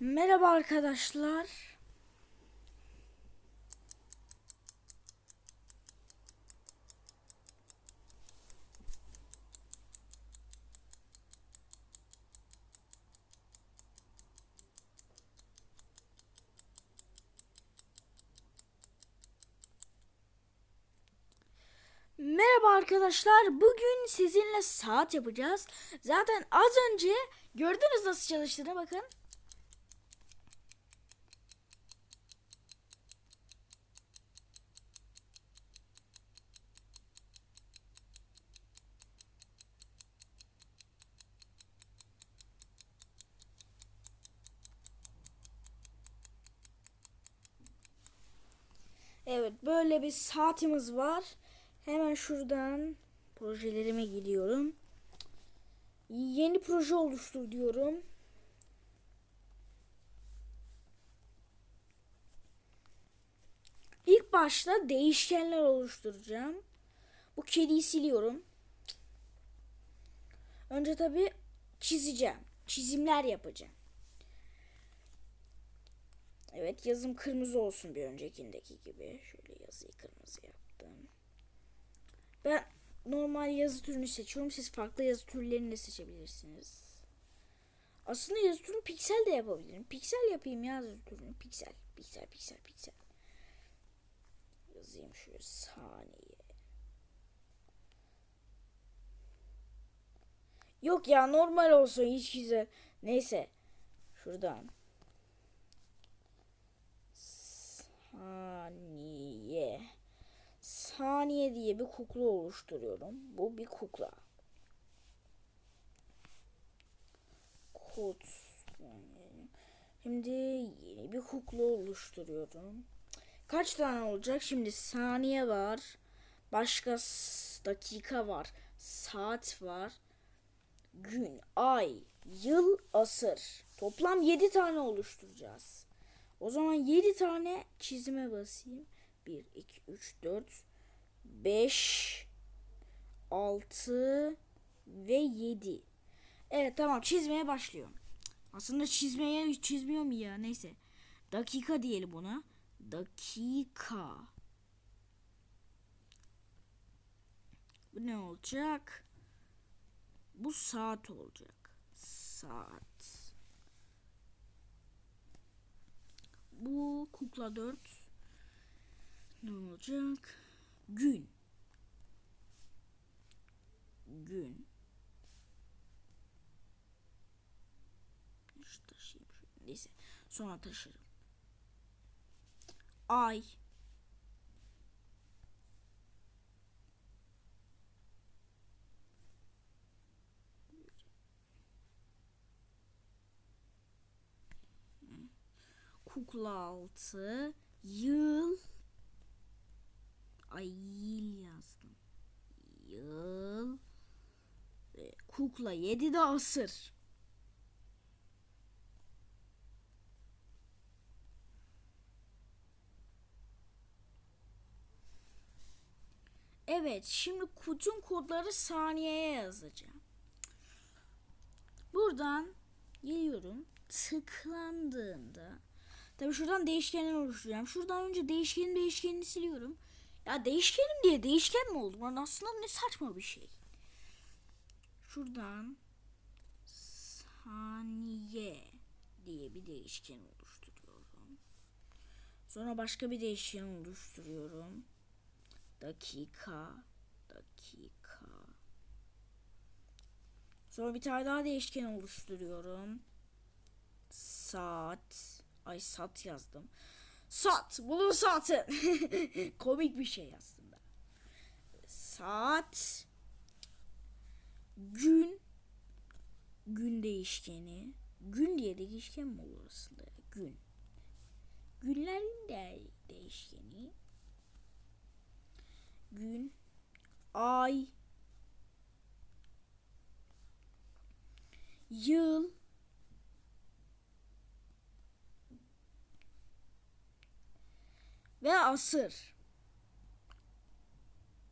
Merhaba arkadaşlar. Merhaba arkadaşlar. Bugün sizinle saat yapacağız. Zaten az önce gördünüz nasıl çalıştığını bakın. Evet böyle bir saatimiz var. Hemen şuradan projelerime gidiyorum. Yeni proje oluştur diyorum. İlk başta değişkenler oluşturacağım. Bu kediyi siliyorum. Önce tabi çizeceğim. Çizimler yapacağım. Evet yazım kırmızı olsun bir öncekindeki gibi. Şöyle yazıyı kırmızı yaptım. Ben normal yazı türünü seçiyorum. Siz farklı yazı türlerini de seçebilirsiniz. Aslında yazı türünü piksel de yapabilirim. Piksel yapayım ya yazı türünü. Piksel, piksel, piksel, piksel. Yazayım şöyle saniye. Yok ya normal olsun hiç güzel. Neyse. Şuradan. Saniye. Saniye diye bir kukla oluşturuyorum. Bu bir kukla. Kod. Şimdi yeni bir kukla oluşturuyorum. Kaç tane olacak? Şimdi saniye var. Başka dakika var. Saat var. Gün, ay, yıl, asır. Toplam 7 tane oluşturacağız. O zaman 7 tane çizime basayım. 1, 2, 3, 4, 5, 6 ve 7. Evet tamam çizmeye başlıyorum. Aslında çizmeye çizmiyor mu ya? Neyse. Dakika diyelim buna. Dakika. Bu ne olacak? Bu saat olacak. Saat. Bu kukla 4. Ne olacak? Gün. Gün. Şu taşıyayım. Neyse. Sonra taşırım. Ay. Kukla altı. Yıl. Ay yıl yazdım. Yıl. Ve Kukla yedi de asır. Evet, şimdi bütün kodları saniyeye yazacağım. Buradan geliyorum. Tıklandığında Tabii şuradan değişkenler oluşturacağım. Şuradan önce değişkenin değişkenini siliyorum. Ya değişkenim diye değişken mi oldu? Lan aslında ne saçma bir şey. Şuradan saniye diye bir değişken oluşturuyorum. Sonra başka bir değişken oluşturuyorum. Dakika, dakika. Sonra bir tane daha değişken oluşturuyorum. Saat. Ay sat yazdım. Sat. Bunun saati. Komik bir şey aslında. Saat. Gün. Gün değişkeni. Gün diye değişken mi olur aslında? Gün. Günlerin de değişkeni. Gün. Ay. Yıl. ve asır.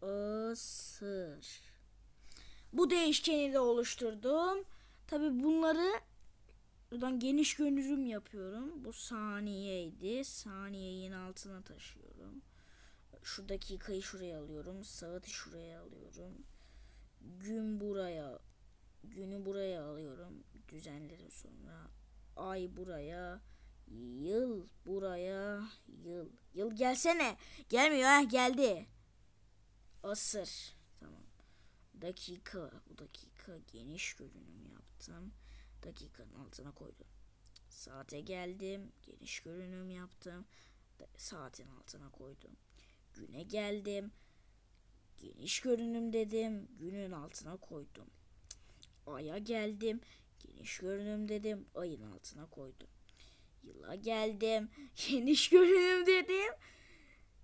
Asır. Bu değişkeni de oluşturdum. Tabi bunları Buradan geniş görünüm yapıyorum. Bu saniyeydi. Saniyeyin altına taşıyorum. Şu dakikayı şuraya alıyorum. Saati şuraya alıyorum. Gün buraya. Günü buraya alıyorum. Düzenlerim sonra. Ay buraya. Yıl buraya. Yıl. Yıl gelsene. Gelmiyor ha geldi. Asır. Tamam. Dakika. Bu dakika geniş görünüm yaptım. Dakikanın altına koydum. Saate geldim. Geniş görünüm yaptım. Saatin altına koydum. Güne geldim. Geniş görünüm dedim. Günün altına koydum. Aya geldim. Geniş görünüm dedim. Ayın altına koydum. Yıla geldim. Geniş görünüm dedim.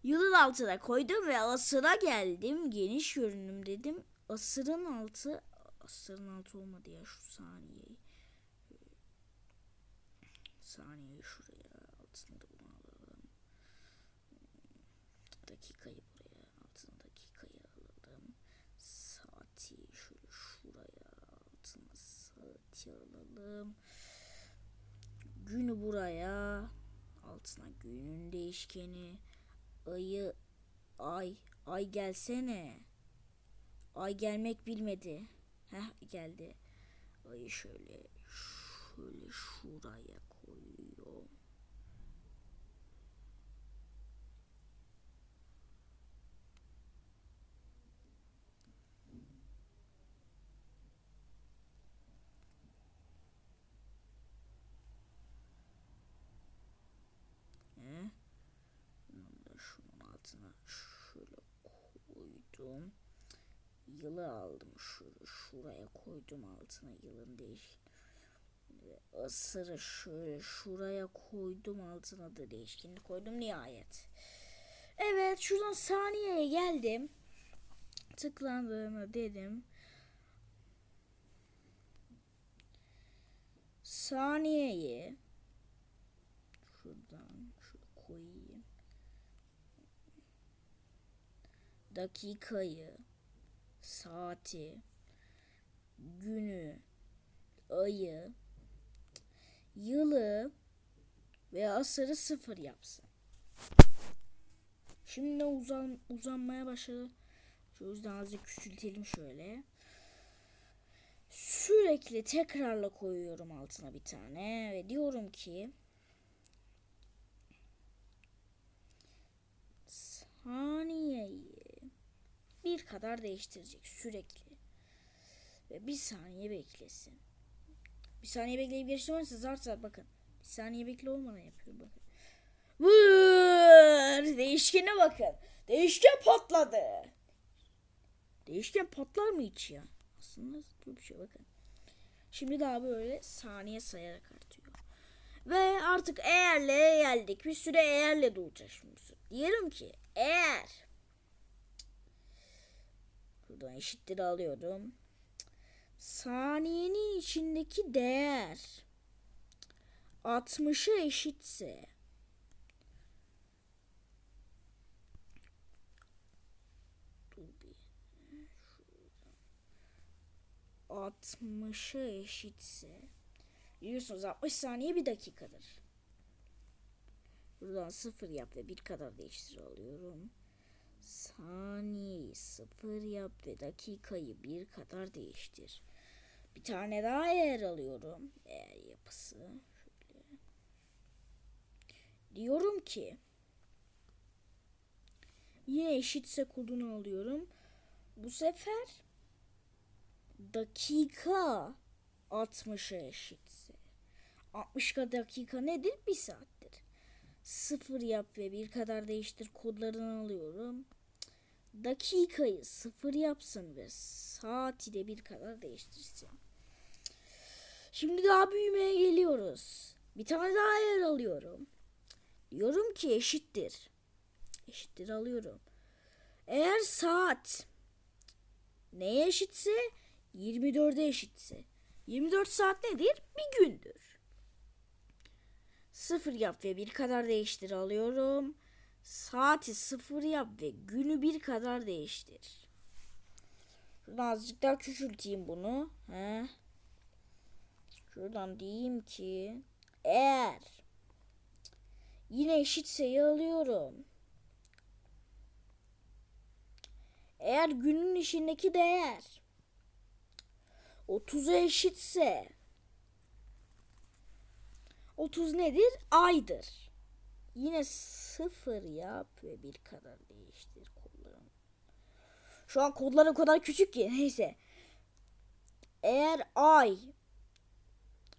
Yılın altına koydum ve asıra geldim. Geniş görünüm dedim. Asırın altı asırın altı olmadı ya şu saniyeyi. Saniyeyi şuraya altına da bunu alalım. Dakikayı buraya altına dakikayı alalım. Saati şöyle şuraya altına saati alalım. Günü buraya altına günün değişkeni ayı ay ay gelsene. Ay gelmek bilmedi. Heh geldi. Ayı şöyle şöyle şuraya koyuyorum. Ne? Bunu da şunun altına şöyle koydum. Yılı aldım şöyle şuraya koydum altına yılın değiş. Ve Asırı şöyle şuraya koydum altına da değişkenini koydum nihayet. Evet şuradan saniyeye geldim. Tıklandığını dedim. Saniyeyi şuradan şöyle koyayım. Dakikayı, saati, günü, ayı, yılı ve asırı sıfır yapsın. Şimdi uzan, uzanmaya başladı. Şu yüzden azıcık küçültelim şöyle. Sürekli tekrarla koyuyorum altına bir tane ve diyorum ki saniyeyi bir kadar değiştirecek sürekli. Ve bir saniye beklesin. Bir saniye bekleyip geçtirmezse zar bakın. Bir saniye bekle olmadan yapıyorum bakın. Vır! Değişkene bakın. Değişken patladı. Değişken patlar mı hiç ya? Aslında bu bir şey bakın. Şimdi daha böyle saniye sayarak artıyor. Ve artık eğerle geldik. Bir süre eğerle doğacak şimdi. Diyelim ki eğer Buradan eşittir alıyorum. Saniyenin içindeki değer 60'a eşitse. 60'a eşitse biliyorsunuz 60 saniye bir dakikadır. Buradan sıfır yap ve bir kadar değiştir alıyorum. Saniyeyi sıfır yap ve dakikayı bir kadar değiştir. Bir tane daha eğer alıyorum. Eğer yapısı. Şöyle. Diyorum ki yine eşitse kodunu alıyorum. Bu sefer dakika 60'a eşitse. 60 dakika nedir? Bir saattir. Sıfır yap ve bir kadar değiştir kodlarını alıyorum. Dakikayı sıfır yapsın ve saati de bir kadar değiştirsin. Şimdi daha büyümeye geliyoruz. Bir tane daha yer alıyorum. Diyorum ki eşittir. Eşittir alıyorum. Eğer saat neye eşitse 24'e eşitse 24 saat nedir? Bir gündür. Sıfır yap ve bir kadar değiştir alıyorum. Saati sıfır yap ve günü bir kadar değiştir. Şuradan azıcık daha küçülteyim bunu. He. Şuradan diyeyim ki eğer yine eşit sayı alıyorum. Eğer günün içindeki değer 30'a eşitse 30 nedir? Aydır. Yine sıfır yap ve bir kadar değiştir kodlarını. Şu an kodlar o kadar küçük ki neyse. Eğer ay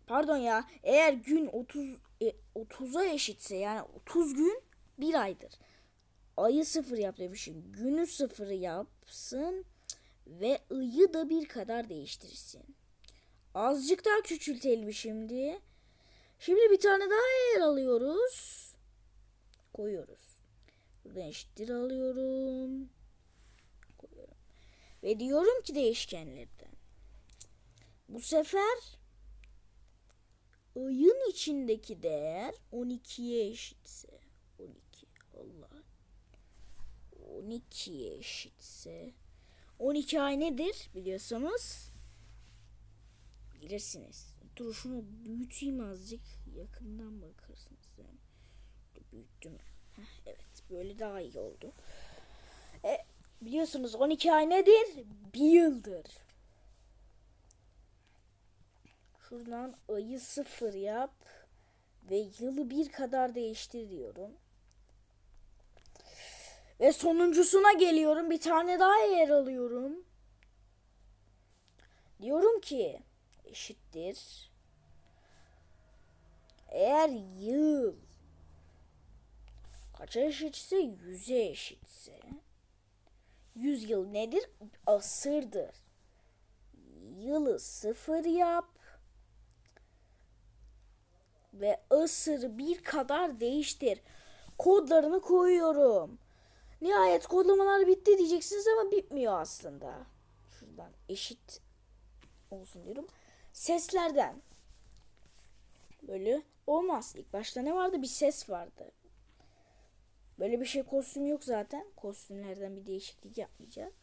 pardon ya eğer gün 30 e, 30'a eşitse yani 30 gün bir aydır. Ayı sıfır yap demişim. Günü sıfır yapsın ve ıyı da bir kadar değiştirsin. Azıcık daha küçültelim şimdi. Şimdi bir tane daha yer alıyoruz. Koyuyoruz. Buradan eşittir alıyorum. Koyuyorum. Ve diyorum ki değişkenlerden. Bu sefer ayın içindeki değer 12'ye eşitse 12 Allah 12'ye eşitse 12 ay nedir biliyorsanız bilirsiniz. Dur büyüteyim azıcık yakından bakarsınız. Yani. Büyüttüm. Evet böyle daha iyi oldu. E, biliyorsunuz 12 ay nedir? Bir yıldır. Şuradan ayı sıfır yap ve yılı bir kadar değiştir diyorum. Ve sonuncusuna geliyorum. Bir tane daha yer alıyorum. Diyorum ki eşittir. Eğer yıl kaça eşitse yüze eşitse yüz yıl nedir? Asırdır. Yılı sıfır yap ve asırı bir kadar değiştir. Kodlarını koyuyorum. Nihayet kodlamalar bitti diyeceksiniz ama bitmiyor aslında. Şuradan eşit olsun diyorum. Seslerden. Böyle olmaz. İlk başta ne vardı? Bir ses vardı. Böyle bir şey kostüm yok zaten. Kostümlerden bir değişiklik yapmayacağız.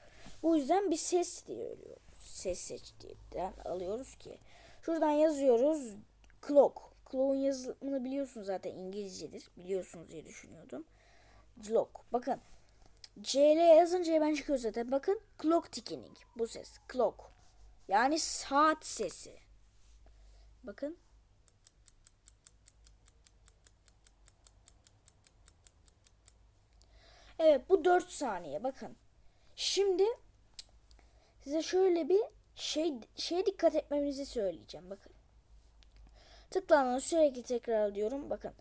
Bu yüzden bir ses diyoruz. Ses seçtiğinden alıyoruz ki. Şuradan yazıyoruz. Clock. Clock'un yazımını biliyorsunuz zaten İngilizcedir. Biliyorsunuz diye düşünüyordum. Clock. Bakın. CL yazınca hemen çıkıyor zaten. Bakın. Clock ticking. Bu ses. Clock. Yani saat sesi. Bakın. Evet bu 4 saniye bakın. Şimdi size şöyle bir şey şeye dikkat etmemizi söyleyeceğim bakın. Tıklanan sürekli tekrar diyorum bakın.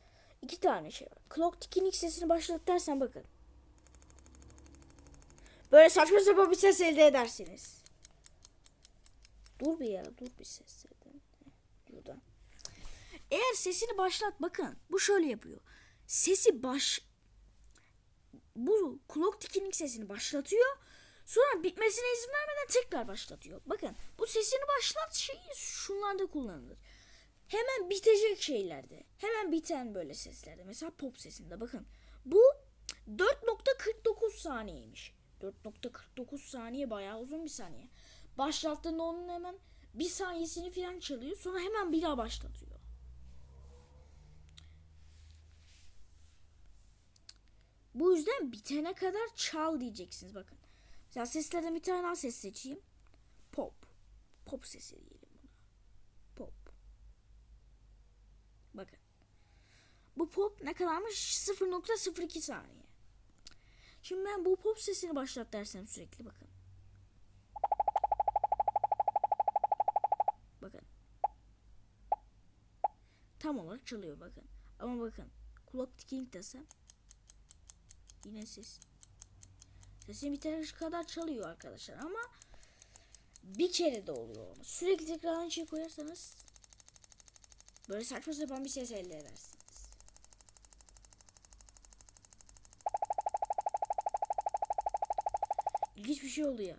iki tane şey var. Clock ticking sesini başlat dersen bakın. Böyle saçma sapan bir ses elde edersiniz. Dur bir ya dur bir ses. Burada. Eğer sesini başlat bakın. Bu şöyle yapıyor. Sesi baş bu clock ticking sesini başlatıyor. Sonra bitmesine izin vermeden tekrar başlatıyor. Bakın bu sesini başlat şeyi şunlarda kullanılır. Hemen bitecek şeylerde. Hemen biten böyle seslerde. Mesela pop sesinde bakın. Bu 4.49 saniyeymiş. 4.49 saniye bayağı uzun bir saniye. Başlattığında onun hemen bir saniyesini falan çalıyor. Sonra hemen bir daha başlatıyor. Bu yüzden bitene kadar çal diyeceksiniz bakın. Mesela seslerden bir tane daha ses seçeyim. Pop. Pop sesi diyelim buna. Pop. Bakın. Bu pop ne kadarmış? 0.02 saniye. Şimdi ben bu pop sesini başlat dersem sürekli bakın. Bakın. Tam olarak çalıyor bakın. Ama bakın. Kulak ticking desem Yine ses. Sesim bitene kadar çalıyor arkadaşlar ama bir kere de oluyor. Sürekli tekrar aynı şey koyarsanız böyle saçma sapan bir ses elde edersiniz. İlginç bir şey oluyor.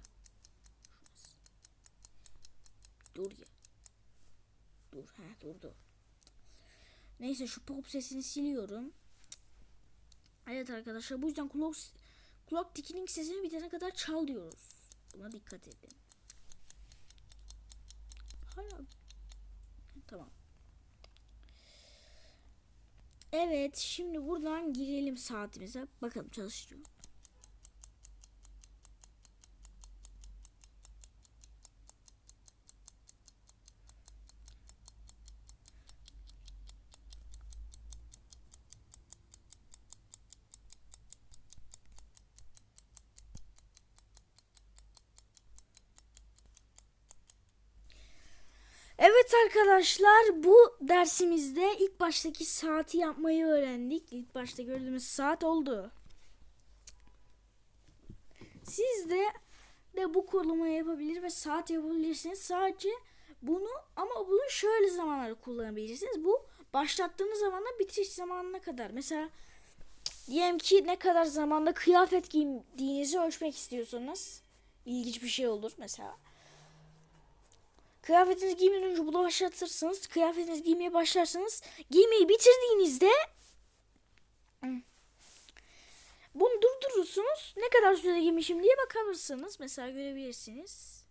Dur ya. Dur. Ha durdu. Neyse şu pop sesini siliyorum. Evet arkadaşlar bu yüzden clock, clock ticking sesini bitene kadar çal diyoruz. Buna dikkat edin. Hala Tamam. Evet şimdi buradan girelim saatimize. Bakalım çalışıyor. Evet arkadaşlar bu dersimizde ilk baştaki saati yapmayı öğrendik. İlk başta gördüğümüz saat oldu. Siz de de bu kodlamayı yapabilir ve saat yapabilirsiniz. Sadece bunu ama bunu şöyle zamanlarda kullanabilirsiniz. Bu başlattığınız zamanla bitiş zamanına kadar. Mesela diyelim ki ne kadar zamanda kıyafet giydiğinizi ölçmek istiyorsanız ilginç bir şey olur mesela. Kıyafetinizi giymeden önce bunu başlatırsınız. Kıyafetinizi giymeye başlarsanız giymeyi bitirdiğinizde bunu durdurursunuz. Ne kadar sürede giymişim diye bakabilirsiniz. Mesela görebilirsiniz.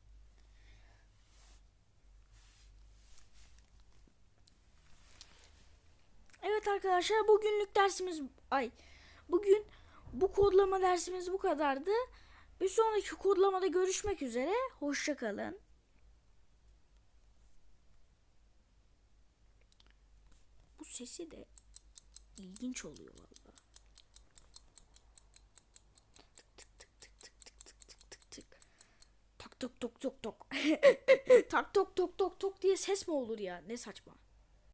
Evet arkadaşlar bugünlük dersimiz ay bugün bu kodlama dersimiz bu kadardı. Bir sonraki kodlamada görüşmek üzere. Hoşça Sesi de ilginç oluyor valla. Tık tık tık tık tık tık tık tık tık. Tak tok tok tok tok. tak tok tok tok tok diye ses mi olur ya? Ne saçma.